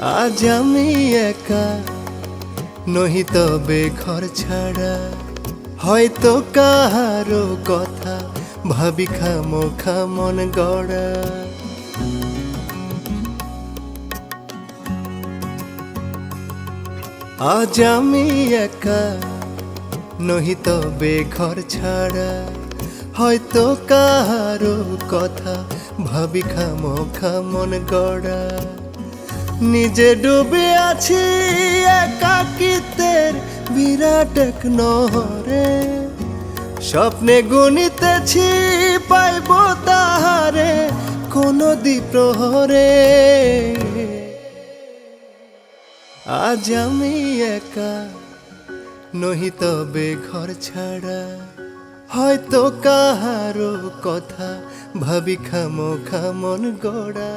আজ আমি একা, নহি তবে ঘর ছাড়া। হয়তো কাহারো কথা ভাবি খামো খামন গড়া। আজ আমি একা, নহি তবে ঘর ছাড়া। হয়তো কাহারো কথা ভাবি খামো খামন গড়া। নিজে ডুবে আছি একাকিতের বিরাট এক নহরে। স্বপ্নে গুনিতেছি, পাইব তাহারে কোনো দ্বীপ্রহরে আজ আমি একা, নহি তবে ঘর ছাড়া। হয়তো কাহারো কথা ভাবি খামো খামন গড়া।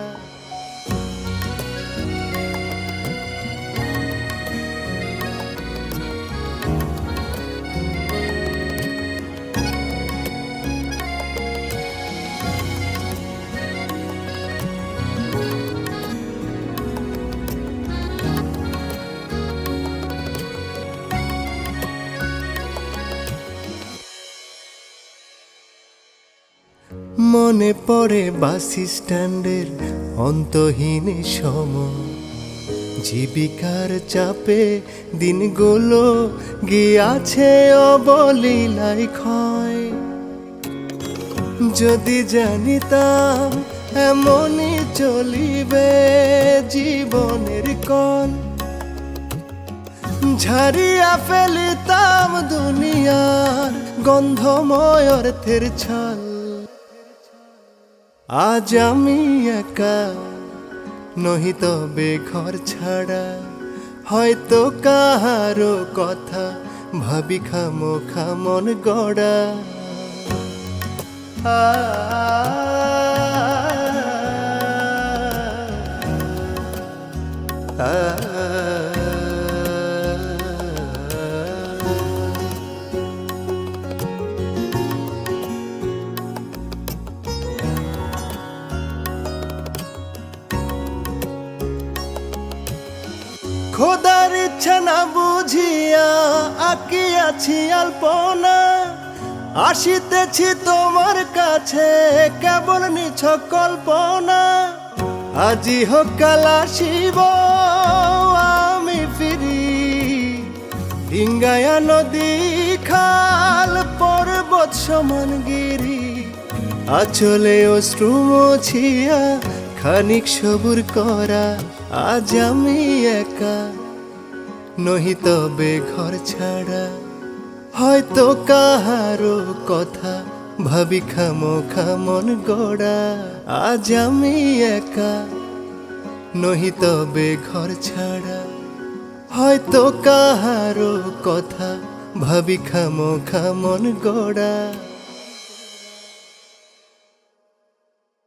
মনে পড়ে বাস স্ট্যান্ডের অন্তহীন সম। জীবিকার চাপে দিনগুলো গিয়াছে অবলীলায় ক্ষয় যদি জানিতাম এমনই চলিবে জীবনের কল। ঝারিয়া ফেলিতাম দুনিয়ার গন্ধময় অর্থের ছল। আজ আমি একা নহি তবে ঘর ছাড়া। হয়তো কাহারো কথা ভাবি খামো খামন গড়া। খোদার ইচ্ছা না বুঝিয়া আঁকিয়াছি আলপনা। আসিতেছি তোমার কাছে, কেবল নিছ কল্পনা। আজি হোক কাল আসিব, আমি ফিরি। ডিঙ্গায়া নদী, খাল, পর্বত সমান গিরি। আচলে অশ্রু খানিক সবুর করা, আজ আমি একা। নহি তবে ঘর ছাড়া, হয়তো কাহারো কথা, ভাবি খামো খামন গড়া, আজ আমি একা। নহি তবে ঘর ছাড়া, হয়তো কাহারো কথা, ভাবি খামো খামন গড়া।